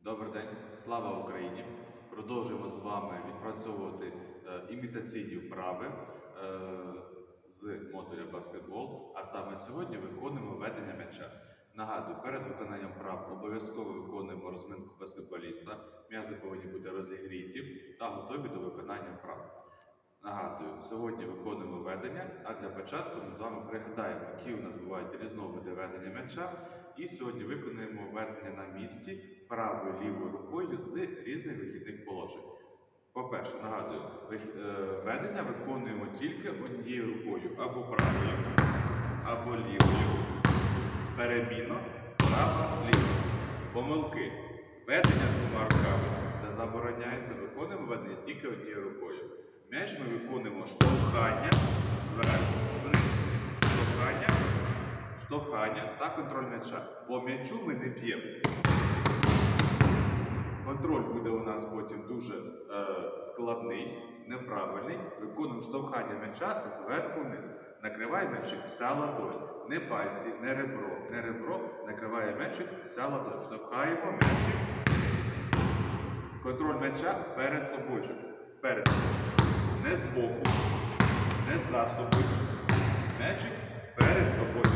Добрий день, слава Україні! Продовжуємо з вами відпрацьовувати е, імітаційні вправи е, з модуля баскетбол. А саме сьогодні виконуємо ведення м'яча. Нагадую, перед виконанням вправ обов'язково виконуємо розминку баскетболіста. М'язи повинні бути розігріті та готові до виконання вправ. Нагадую, сьогодні виконуємо ведення, а для початку ми з вами пригадаємо, які у нас бувають різновиди ведення м'яча. І сьогодні виконуємо ведення на місці правою лівою рукою з різних вихідних положень. По-перше, нагадую, е, ведення виконуємо тільки однією рукою або правою, або лівою. Перемінно права-ліва. Помилки. Ведення двома руками. Це забороняється. Виконуємо ведення тільки однією рукою. М'яч ми виконуємо штовхання зверху вниз. Штовхання, штовхання та контроль м'яча. По м'ячу ми не б'ємо. Контроль буде у нас потім дуже е, складний, неправильний. Виконуємо штовхання м'яча зверху вниз. Накриває м'ячик вся ладонь. Не пальці, не ребро, не ребро. Накриває м'ячик вся ладонь. Штовхаємо м'ячик. Контроль м'яча перед собою. Перед собою. Не збоку, не за собою. М'ячик перед собою.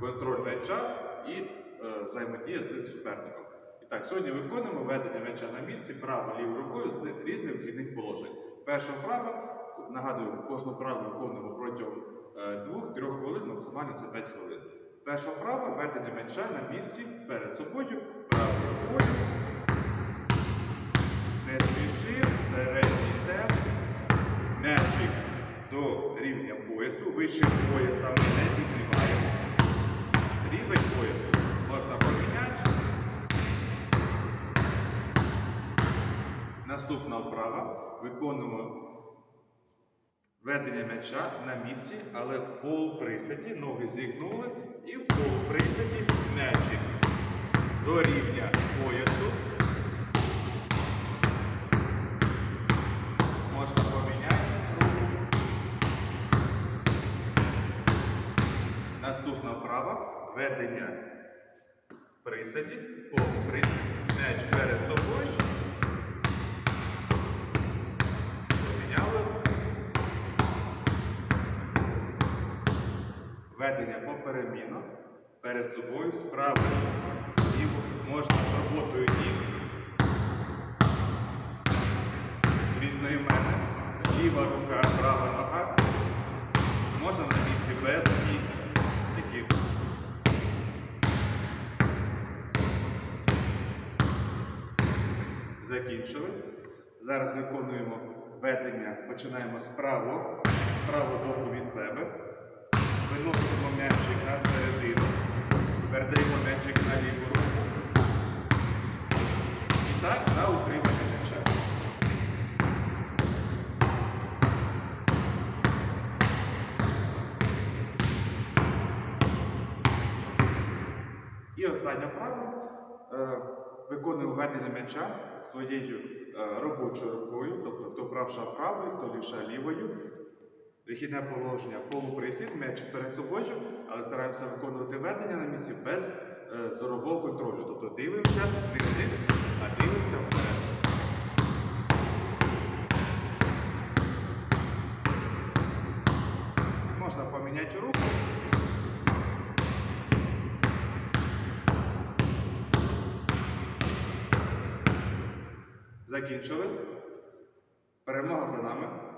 Контроль м'яча і е, взаємодія з суперником. Так, сьогодні виконуємо ведення м'яча на місці право-лівою рукою з різних вхідних положень. Перша вправа, нагадую, кожну вправу виконуємо протягом 2-3 хвилин, максимально це 5 хвилин. Перша вправа ведення м'яча на місці перед собою, правою рукою. Не спішив, середній темп. М'ячик до рівня поясу, вище пояса не піднімаємо. Рівень поясу можна поміняти. Наступна вправа. Виконуємо ведення м'яча на місці, але в полуприсяді ноги зігнули і в полуприсяді м'ячик до рівня поясу. Можна поміняти руку. Наступна вправа ведення присаді, по присаді, м'яч перед собою. Поміняли руку. Ведення поперемінно перед собою справа ліво. Можна з роботою ніг різної мене. Ліва рука, права нога. Можна на місці без ніг. Такі. Закінчили. Зараз виконуємо ведення. Починаємо з правого, з правого боку від себе. Виносимо м'ячик на середину. Передаємо м'ячик на ліву руку. І так на утримання м'яча. І остання вправа. Е, Виконуємо ведення м'яча своєю е, робочою рукою, тобто хто правша правою, хто лівша лівою. Вихідне положення полуприсід, м'ячик перед собою, але стараємося виконувати ведення на місці без е, зорового контролю. Тобто дивимося не вниз, а дивимося вперед. Можна поміняти руку. Закінчили. Перемога за нами.